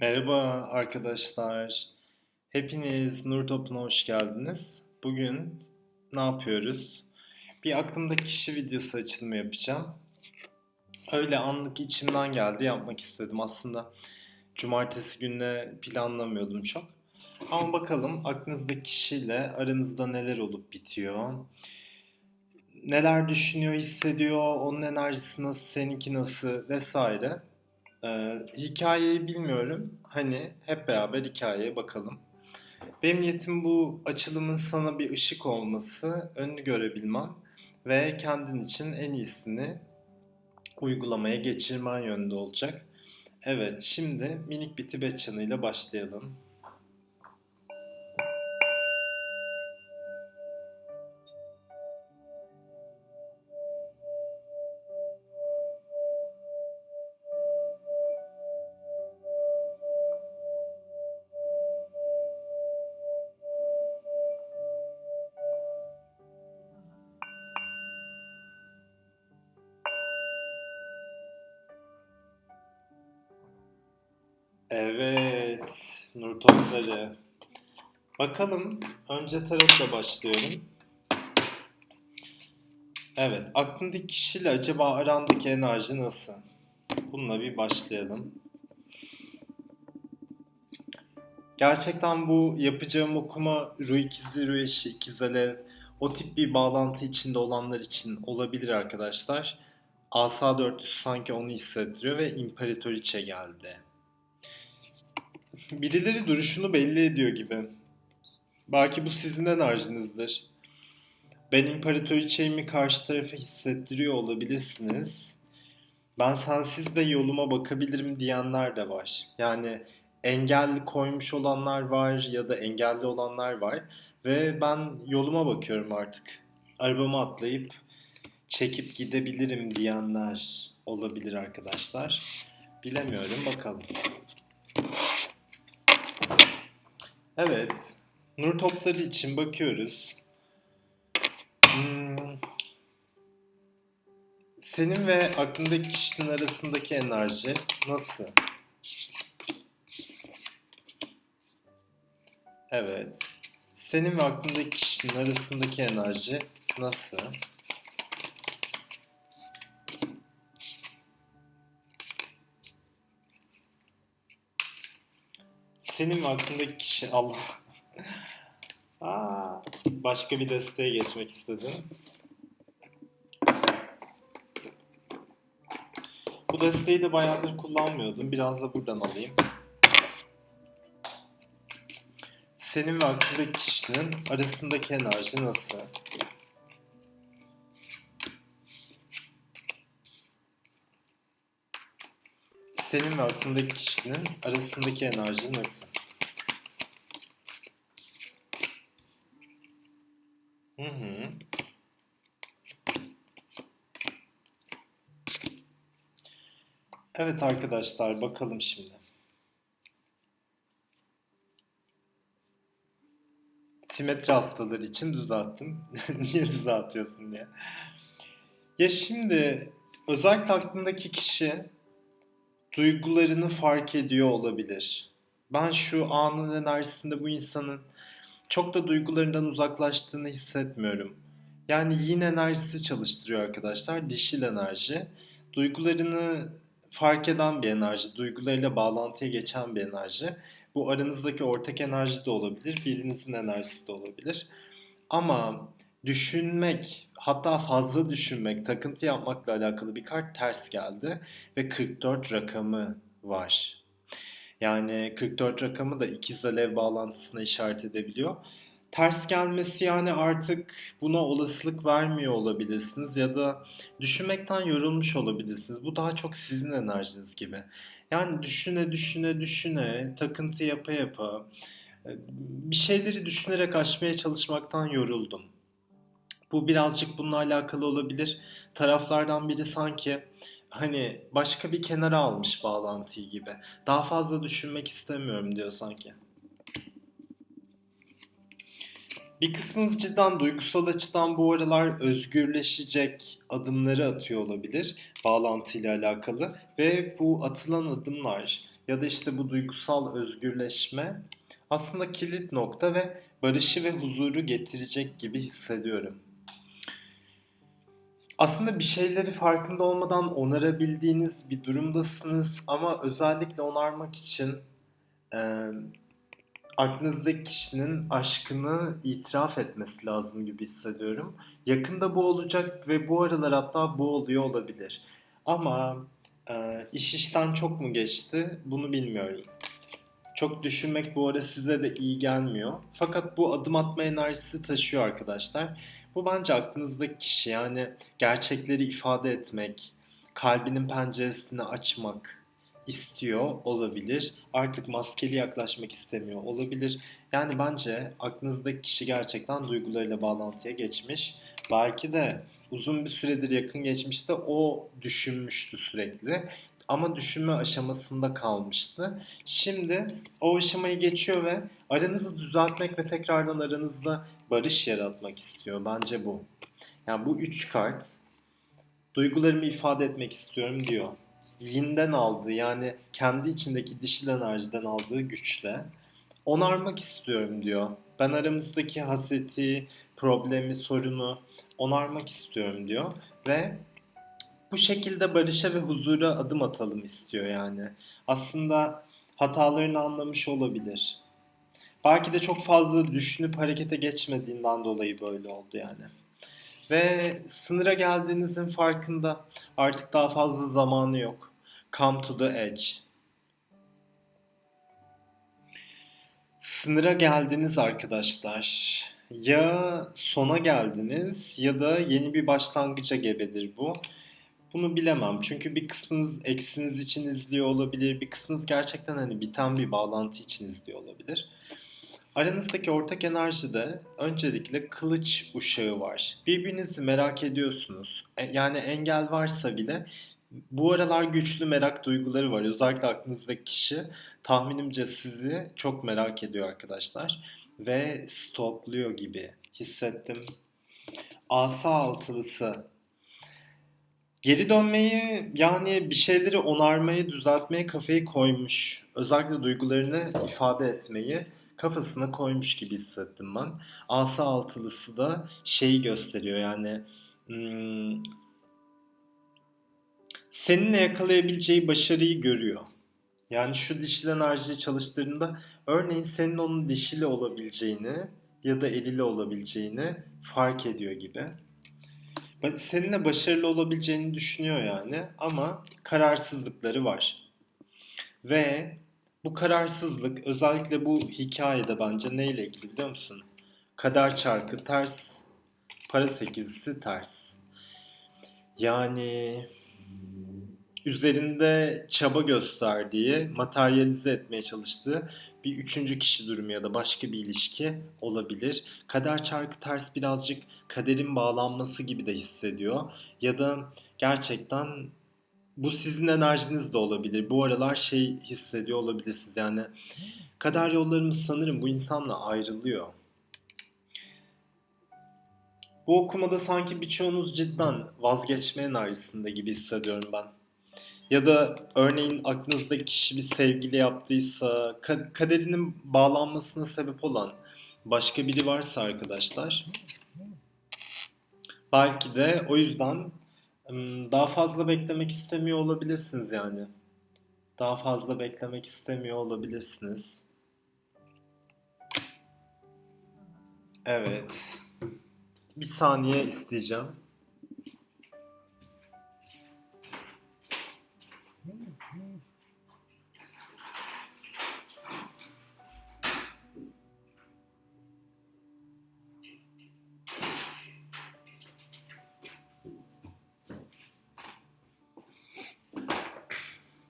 Merhaba arkadaşlar. Hepiniz Nur Top'una hoş geldiniz. Bugün ne yapıyoruz? Bir aklımdaki kişi videosu açılımı yapacağım. Öyle anlık içimden geldi yapmak istedim. Aslında cumartesi gününe planlamıyordum çok. Ama bakalım aklınızdaki kişiyle aranızda neler olup bitiyor. Neler düşünüyor, hissediyor, onun enerjisi nasıl, seninki nasıl vesaire. Ee, hikayeyi bilmiyorum. Hani hep beraber hikayeye bakalım. Benim niyetim bu açılımın sana bir ışık olması, önünü görebilmen ve kendin için en iyisini uygulamaya geçirmen yönünde olacak. Evet, şimdi minik bir Tibet çanıyla başlayalım. Bakalım, önce tarotla başlıyorum. Evet, aklındaki kişiyle acaba arandaki enerji nasıl? Bununla bir başlayalım. Gerçekten bu yapacağım okuma ruh ikizi, ruh eşi, ikiz o tip bir bağlantı içinde olanlar için olabilir arkadaşlar. Asa dörtlüsü sanki onu hissettiriyor ve İmparatoriçe geldi. Birileri duruşunu belli ediyor gibi. Belki bu sizin enerjinizdir. Ben İmparatoriçe'mi karşı tarafa hissettiriyor olabilirsiniz. Ben sensiz de yoluma bakabilirim diyenler de var. Yani engelli koymuş olanlar var ya da engelli olanlar var. Ve ben yoluma bakıyorum artık. Arabama atlayıp çekip gidebilirim diyenler olabilir arkadaşlar. Bilemiyorum bakalım. Evet. Nur topları için bakıyoruz. Hmm. Senin ve aklındaki kişinin arasındaki enerji nasıl? Evet. Senin ve aklındaki kişinin arasındaki enerji nasıl? Senin ve aklındaki kişi Allah. Aa, başka bir desteğe geçmek istedim. Bu desteği de bayağıdır kullanmıyordum. Biraz da buradan alayım. Senin ve aklındaki kişinin arasındaki enerji nasıl? Senin ve aklındaki kişinin arasındaki enerji nasıl? Evet arkadaşlar bakalım şimdi. Simetri hastaları için düzelttim. Niye düzeltiyorsun diye. Ya şimdi özellikle aklındaki kişi duygularını fark ediyor olabilir. Ben şu anın enerjisinde bu insanın çok da duygularından uzaklaştığını hissetmiyorum. Yani yin enerjisi çalıştırıyor arkadaşlar. Dişil enerji. Duygularını fark eden bir enerji. Duygularıyla bağlantıya geçen bir enerji. Bu aranızdaki ortak enerji de olabilir. Birinizin enerjisi de olabilir. Ama düşünmek, hatta fazla düşünmek, takıntı yapmakla alakalı bir kart ters geldi. Ve 44 rakamı var. Yani 44 rakamı da ikiz alev bağlantısına işaret edebiliyor. Ters gelmesi yani artık buna olasılık vermiyor olabilirsiniz ya da düşünmekten yorulmuş olabilirsiniz. Bu daha çok sizin enerjiniz gibi. Yani düşüne düşüne düşüne, takıntı yapa yapa e, bir şeyleri düşünerek aşmaya çalışmaktan yoruldum. Bu birazcık bununla alakalı olabilir. Taraflardan biri sanki hani başka bir kenara almış bağlantıyı gibi. Daha fazla düşünmek istemiyorum diyor sanki. Bir kısmınız cidden duygusal açıdan bu aralar özgürleşecek adımları atıyor olabilir bağlantıyla alakalı ve bu atılan adımlar ya da işte bu duygusal özgürleşme aslında kilit nokta ve barışı ve huzuru getirecek gibi hissediyorum. Aslında bir şeyleri farkında olmadan onarabildiğiniz bir durumdasınız ama özellikle onarmak için e, aklınızdaki kişinin aşkını itiraf etmesi lazım gibi hissediyorum. Yakında bu olacak ve bu aralar hatta bu oluyor olabilir. Ama e, iş işten çok mu geçti bunu bilmiyorum. Çok düşünmek bu ara size de iyi gelmiyor. Fakat bu adım atma enerjisi taşıyor arkadaşlar. Bu bence aklınızdaki kişi yani gerçekleri ifade etmek, kalbinin penceresini açmak istiyor olabilir. Artık maskeli yaklaşmak istemiyor olabilir. Yani bence aklınızdaki kişi gerçekten duygularıyla bağlantıya geçmiş. Belki de uzun bir süredir yakın geçmişte o düşünmüştü sürekli ama düşünme aşamasında kalmıştı. Şimdi o aşamayı geçiyor ve aranızı düzeltmek ve tekrardan aranızda barış yaratmak istiyor. Bence bu. Yani bu üç kart duygularımı ifade etmek istiyorum diyor. Yinden aldığı yani kendi içindeki dişil enerjiden aldığı güçle onarmak istiyorum diyor. Ben aramızdaki haseti, problemi, sorunu onarmak istiyorum diyor ve bu şekilde barışa ve huzura adım atalım istiyor yani. Aslında hatalarını anlamış olabilir. Belki de çok fazla düşünüp harekete geçmediğinden dolayı böyle oldu yani. Ve sınıra geldiğinizin farkında artık daha fazla zamanı yok. Come to the edge. Sınıra geldiniz arkadaşlar. Ya sona geldiniz ya da yeni bir başlangıca gebedir bu. Bunu bilemem. Çünkü bir kısmınız eksiniz için izliyor olabilir. Bir kısmınız gerçekten hani biten bir bağlantı için izliyor olabilir. Aranızdaki ortak enerjide öncelikle kılıç uşağı var. Birbirinizi merak ediyorsunuz. E, yani engel varsa bile bu aralar güçlü merak duyguları var. Özellikle aklınızdaki kişi tahminimce sizi çok merak ediyor arkadaşlar. Ve stopluyor gibi hissettim. Asa altılısı Geri dönmeyi yani bir şeyleri onarmayı, düzeltmeye kafayı koymuş. Özellikle duygularını ifade etmeyi kafasına koymuş gibi hissettim ben. Asa altılısı da şeyi gösteriyor yani hmm, seninle yakalayabileceği başarıyı görüyor. Yani şu dişil enerjiyi çalıştığında örneğin senin onun dişili olabileceğini ya da erili olabileceğini fark ediyor gibi seninle başarılı olabileceğini düşünüyor yani ama kararsızlıkları var. Ve bu kararsızlık özellikle bu hikayede bence neyle ilgili biliyor musun? Kader çarkı ters, para sekizisi ters. Yani üzerinde çaba gösterdiği, materyalize etmeye çalıştığı bir üçüncü kişi durumu ya da başka bir ilişki olabilir. Kader çarkı ters birazcık kaderin bağlanması gibi de hissediyor. Ya da gerçekten bu sizin enerjiniz de olabilir. Bu aralar şey hissediyor olabilirsiniz. Yani kader yollarımız sanırım bu insanla ayrılıyor. Bu okumada sanki birçoğunuz cidden vazgeçme enerjisinde gibi hissediyorum ben. Ya da örneğin aklınızdaki kişi bir sevgili yaptıysa, kaderinin bağlanmasına sebep olan başka biri varsa arkadaşlar, belki de o yüzden daha fazla beklemek istemiyor olabilirsiniz yani. Daha fazla beklemek istemiyor olabilirsiniz. Evet. Bir saniye isteyeceğim.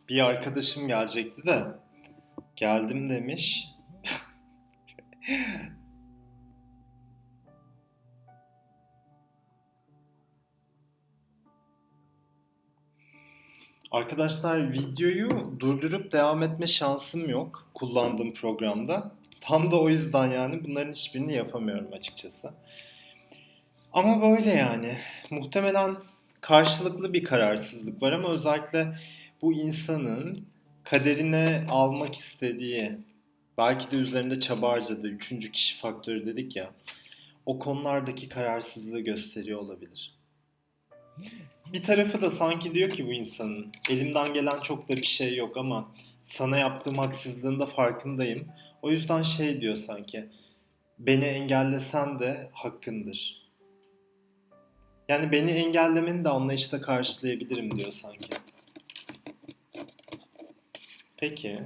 Bir arkadaşım gelecekti de geldim demiş. Arkadaşlar videoyu durdurup devam etme şansım yok kullandığım programda. Tam da o yüzden yani bunların hiçbirini yapamıyorum açıkçası. Ama böyle yani. Muhtemelen karşılıklı bir kararsızlık var ama özellikle bu insanın kaderine almak istediği, belki de üzerinde çaba harcadığı üçüncü kişi faktörü dedik ya. O konulardaki kararsızlığı gösteriyor olabilir. Bir tarafı da sanki diyor ki bu insanın elimden gelen çok da bir şey yok ama sana yaptığım haksızlığın da farkındayım. O yüzden şey diyor sanki beni engellesen de hakkındır. Yani beni engellemeni de anlayışla karşılayabilirim diyor sanki. Peki.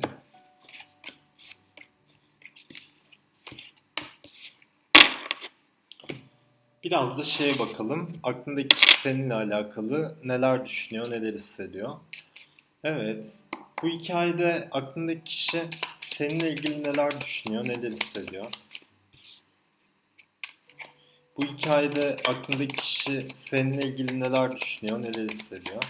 Biraz da şeye bakalım. Aklındaki seninle alakalı neler düşünüyor, neler hissediyor. Evet. Bu hikayede aklındaki kişi seninle ilgili neler düşünüyor, neler hissediyor. Bu hikayede aklındaki kişi seninle ilgili neler düşünüyor, neler hissediyor.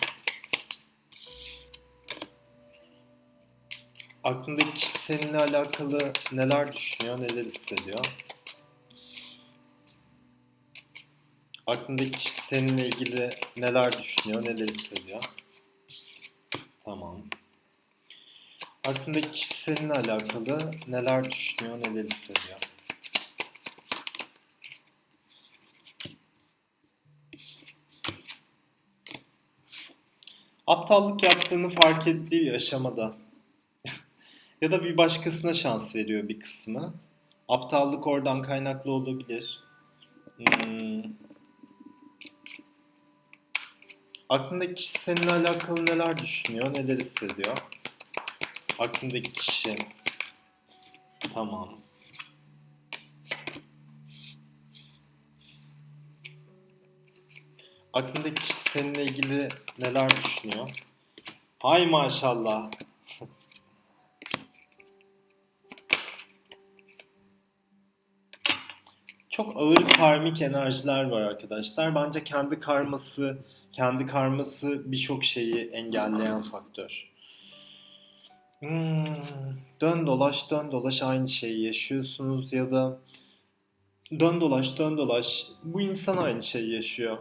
Aklındaki kişi seninle alakalı neler düşünüyor, neler hissediyor. Aklındaki kişi seninle ilgili neler düşünüyor, neler hissediyor. Tamam. Aklındaki kişi seninle alakalı neler düşünüyor, neler hissediyor. Aptallık yaptığını fark ettiği bir aşamada ya da bir başkasına şans veriyor bir kısmı. Aptallık oradan kaynaklı olabilir. Hmm. Aklındaki kişi seninle alakalı neler düşünüyor, neler hissediyor? Aklındaki kişi. Tamam. Aklındaki kişi seninle ilgili neler düşünüyor? Hay maşallah. Çok ağır karmik enerjiler var arkadaşlar. Bence kendi karması, kendi karması birçok şeyi engelleyen faktör. Hmm, dön dolaş dön dolaş aynı şeyi yaşıyorsunuz ya da dön dolaş dön dolaş bu insan aynı şeyi yaşıyor.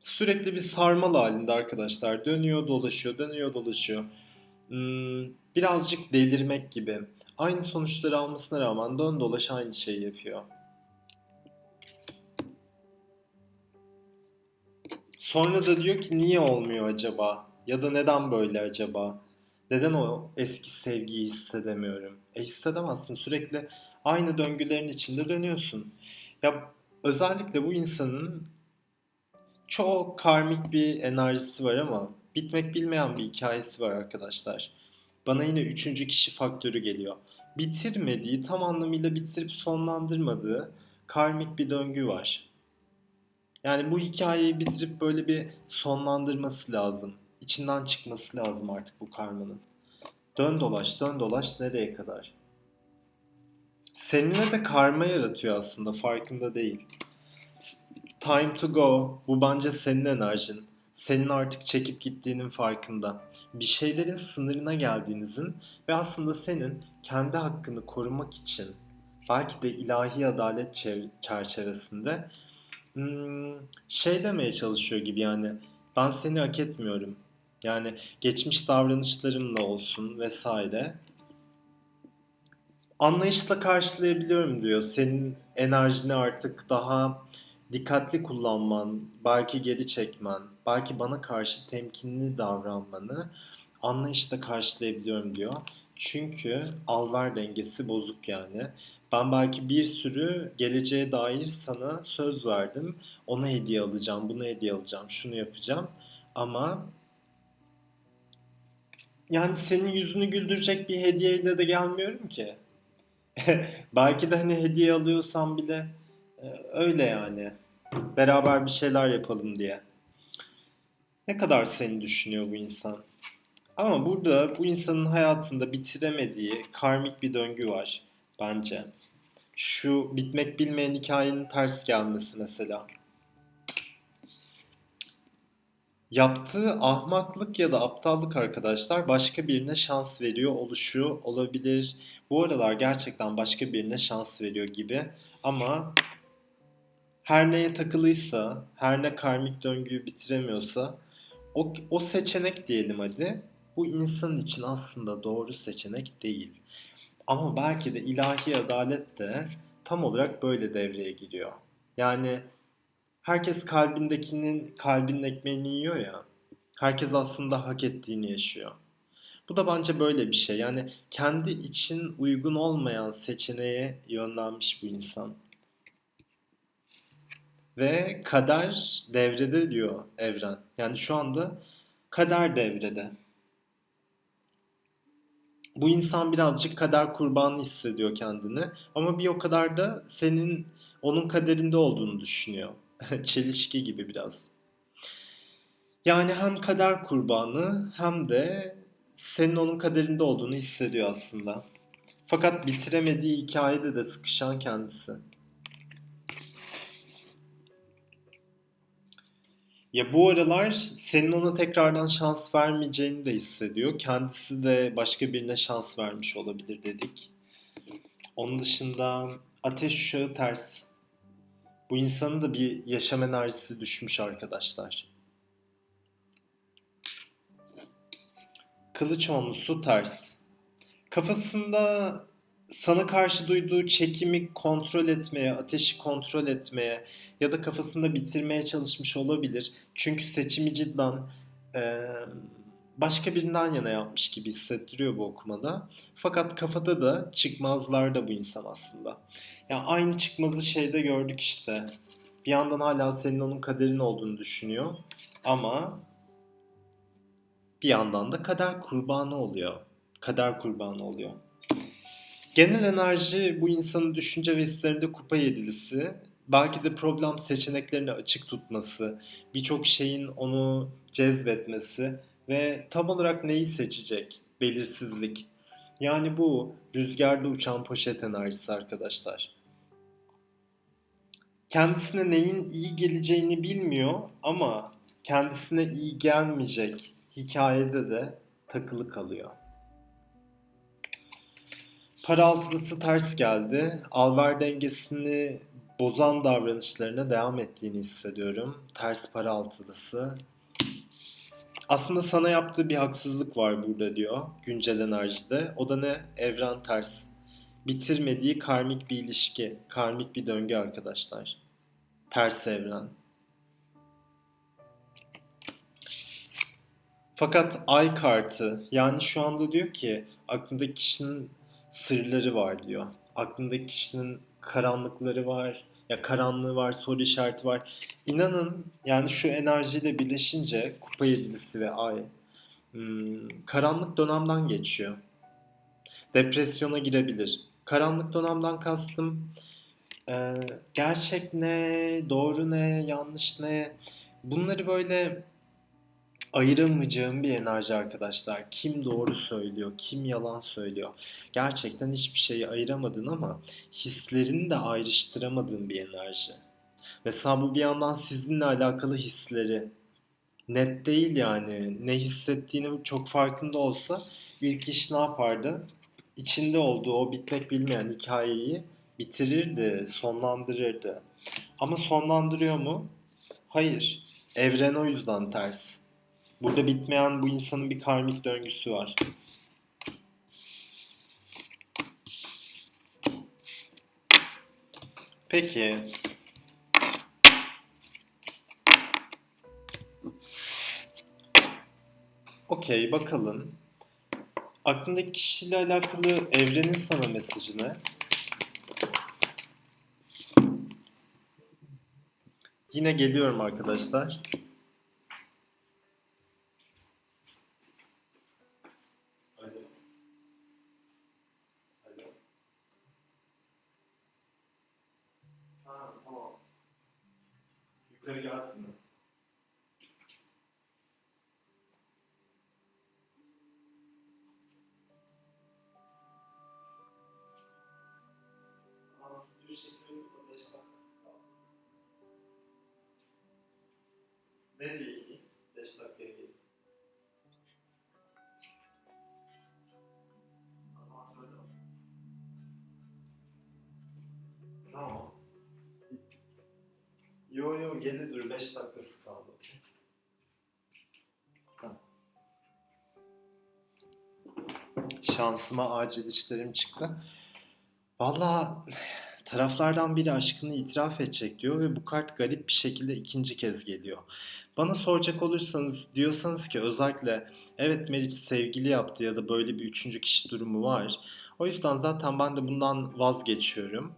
Sürekli bir sarmal halinde arkadaşlar. Dönüyor dolaşıyor dönüyor dolaşıyor. Hmm, birazcık delirmek gibi. Aynı sonuçları almasına rağmen dön dolaş aynı şeyi yapıyor. Sonra da diyor ki niye olmuyor acaba? Ya da neden böyle acaba? Neden o eski sevgiyi hissedemiyorum? E hissedemezsin. Sürekli aynı döngülerin içinde dönüyorsun. Ya özellikle bu insanın çok karmik bir enerjisi var ama bitmek bilmeyen bir hikayesi var arkadaşlar. Bana yine üçüncü kişi faktörü geliyor. Bitirmediği, tam anlamıyla bitirip sonlandırmadığı karmik bir döngü var. Yani bu hikayeyi bitirip böyle bir sonlandırması lazım. İçinden çıkması lazım artık bu karmanın. Dön dolaş, dön dolaş nereye kadar? Seninle de karma yaratıyor aslında farkında değil. Time to go. Bu bence senin enerjin. Senin artık çekip gittiğinin farkında. Bir şeylerin sınırına geldiğinizin ve aslında senin kendi hakkını korumak için belki de ilahi adalet çerçevesinde şey demeye çalışıyor gibi yani ben seni hak etmiyorum. Yani geçmiş davranışlarımla olsun vesaire. Anlayışla karşılayabiliyorum diyor. Senin enerjini artık daha dikkatli kullanman, belki geri çekmen, belki bana karşı temkinli davranmanı anlayışla karşılayabiliyorum diyor. Çünkü alver dengesi bozuk yani. Ben belki bir sürü geleceğe dair sana söz verdim. Ona hediye alacağım, bunu hediye alacağım, şunu yapacağım. Ama yani senin yüzünü güldürecek bir hediyeyle de gelmiyorum ki. belki de hani hediye alıyorsam bile e, öyle yani. Beraber bir şeyler yapalım diye. Ne kadar seni düşünüyor bu insan? Ama burada bu insanın hayatında bitiremediği karmik bir döngü var bence. Şu bitmek bilmeyen hikayenin ters gelmesi mesela. Yaptığı ahmaklık ya da aptallık arkadaşlar başka birine şans veriyor oluşu olabilir. Bu aralar gerçekten başka birine şans veriyor gibi. Ama her neye takılıysa, her ne karmik döngüyü bitiremiyorsa o, o seçenek diyelim hadi. Bu insan için aslında doğru seçenek değil. Ama belki de ilahi adalet de tam olarak böyle devreye giriyor. Yani herkes kalbindekinin kalbinin ekmeğini yiyor ya. Herkes aslında hak ettiğini yaşıyor. Bu da bence böyle bir şey. Yani kendi için uygun olmayan seçeneğe yönlenmiş bu insan. Ve kader devrede diyor evren. Yani şu anda kader devrede. Bu insan birazcık kader kurbanı hissediyor kendini. Ama bir o kadar da senin onun kaderinde olduğunu düşünüyor. Çelişki gibi biraz. Yani hem kader kurbanı hem de senin onun kaderinde olduğunu hissediyor aslında. Fakat bitiremediği hikayede de sıkışan kendisi. Ya bu aralar senin ona tekrardan şans vermeyeceğini de hissediyor. Kendisi de başka birine şans vermiş olabilir dedik. Onun dışında ateş uşağı ters. Bu insanın da bir yaşam enerjisi düşmüş arkadaşlar. Kılıç onlusu ters. Kafasında sana karşı duyduğu çekimi kontrol etmeye, ateşi kontrol etmeye ya da kafasında bitirmeye çalışmış olabilir. Çünkü seçimi cidden e, başka birinden yana yapmış gibi hissettiriyor bu okumada. Fakat kafada da çıkmazlar da bu insan aslında. Ya yani aynı çıkmazı şeyde gördük işte. Bir yandan hala senin onun kaderin olduğunu düşünüyor. Ama bir yandan da kader kurbanı oluyor. Kader kurbanı oluyor. Genel enerji bu insanın düşünce ve hislerinde kupa yedilisi, belki de problem seçeneklerini açık tutması, birçok şeyin onu cezbetmesi ve tam olarak neyi seçecek? Belirsizlik. Yani bu rüzgarda uçan poşet enerjisi arkadaşlar. Kendisine neyin iyi geleceğini bilmiyor ama kendisine iyi gelmeyecek hikayede de takılı kalıyor. Para altılısı ters geldi. Alver dengesini bozan davranışlarına devam ettiğini hissediyorum. Ters para altılısı. Aslında sana yaptığı bir haksızlık var burada diyor güncel enerjide. O da ne? Evren ters. Bitirmediği karmik bir ilişki, karmik bir döngü arkadaşlar. Ters evren. Fakat ay kartı yani şu anda diyor ki aklındaki kişinin sırları var diyor. Aklındaki kişinin karanlıkları var, ya karanlığı var, soru işareti var. İnanın yani şu enerjiyle birleşince kupa yedilisi ve ay hmm, karanlık dönemden geçiyor. Depresyona girebilir. Karanlık dönemden kastım e, gerçek ne, doğru ne, yanlış ne bunları böyle ayıramayacağım bir enerji arkadaşlar. Kim doğru söylüyor, kim yalan söylüyor. Gerçekten hiçbir şeyi ayıramadın ama hislerini de ayrıştıramadığın bir enerji. Mesela bu bir yandan sizinle alakalı hisleri. Net değil yani. Ne hissettiğini çok farkında olsa ilk iş ne yapardı? İçinde olduğu o bitmek bilmeyen hikayeyi bitirirdi, sonlandırırdı. Ama sonlandırıyor mu? Hayır. Evren o yüzden ters. Burada bitmeyen bu insanın bir karmik döngüsü var. Peki. Okey bakalım. Aklındaki kişiyle alakalı evrenin sana mesajı ne? Yine geliyorum arkadaşlar. Yukarı gelsin mi? Nereye gideyim? 5 dakikaya Yo yo gelir dur 5 dakikası kaldı. Şansıma acil işlerim çıktı. Valla taraflardan biri aşkını itiraf edecek diyor ve bu kart garip bir şekilde ikinci kez geliyor. Bana soracak olursanız diyorsanız ki özellikle evet Meriç sevgili yaptı ya da böyle bir üçüncü kişi durumu var. O yüzden zaten ben de bundan vazgeçiyorum.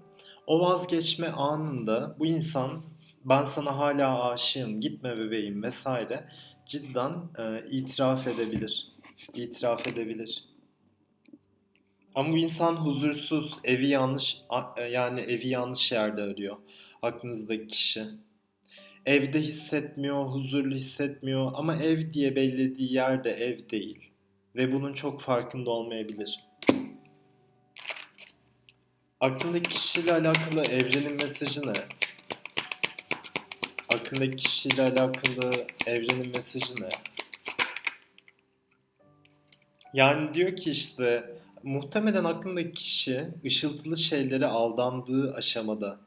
O vazgeçme anında bu insan ben sana hala aşığım gitme bebeğim vesaire cidden e, itiraf edebilir. İtiraf edebilir. Ama bu insan huzursuz, evi yanlış e, yani evi yanlış yerde arıyor. Aklınızdaki kişi. Evde hissetmiyor, huzurlu hissetmiyor ama ev diye bellediği yerde ev değil. Ve bunun çok farkında olmayabilir. Aklındaki kişiyle alakalı evrenin mesajı ne? Aklındaki kişiyle alakalı evrenin mesajı ne? Yani diyor ki işte muhtemelen aklındaki kişi ışıltılı şeylere aldandığı aşamada.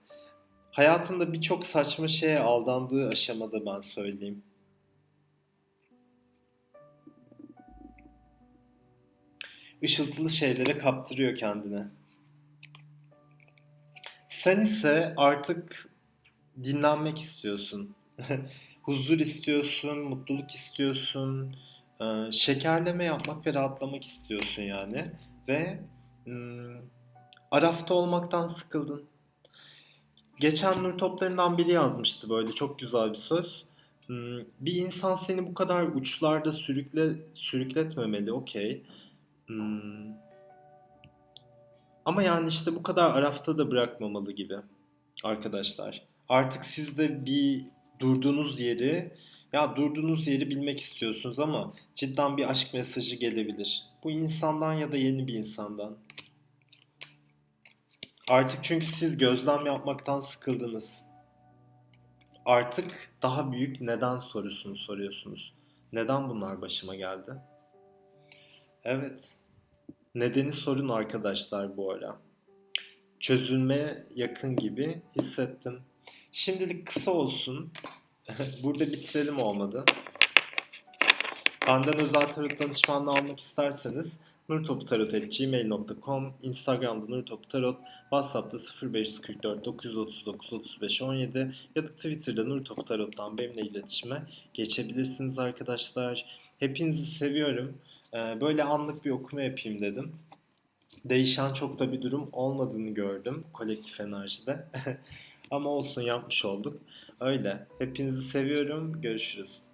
Hayatında birçok saçma şeye aldandığı aşamada ben söyleyeyim. Işıltılı şeylere kaptırıyor kendini. Sen ise artık dinlenmek istiyorsun. Huzur istiyorsun, mutluluk istiyorsun, e, şekerleme yapmak ve rahatlamak istiyorsun yani. Ve Arafta olmaktan sıkıldın. Geçen Nur Topları'ndan biri yazmıştı böyle çok güzel bir söz. Bir insan seni bu kadar uçlarda sürükle sürükletmemeli, okey. Ama yani işte bu kadar arafta da bırakmamalı gibi arkadaşlar. Artık siz de bir durduğunuz yeri, ya durduğunuz yeri bilmek istiyorsunuz ama cidden bir aşk mesajı gelebilir. Bu insandan ya da yeni bir insandan. Artık çünkü siz gözlem yapmaktan sıkıldınız. Artık daha büyük neden sorusunu soruyorsunuz. Neden bunlar başıma geldi? Evet. Nedeni sorun arkadaşlar bu ara. Çözülmeye yakın gibi hissettim. Şimdilik kısa olsun. Burada bitirelim olmadı. Benden özel tarot danışmanlığı almak isterseniz nurtoputarot.gmail.com Instagram'da nurtoputarot WhatsApp'ta 0544 939 35 17 ya da Twitter'da nurtoputarot'tan benimle iletişime geçebilirsiniz arkadaşlar. Hepinizi seviyorum. Ee, Böyle anlık bir okuma yapayım dedim. Değişen çok da bir durum olmadığını gördüm kolektif enerjide. Ama olsun yapmış olduk. Öyle. Hepinizi seviyorum. Görüşürüz.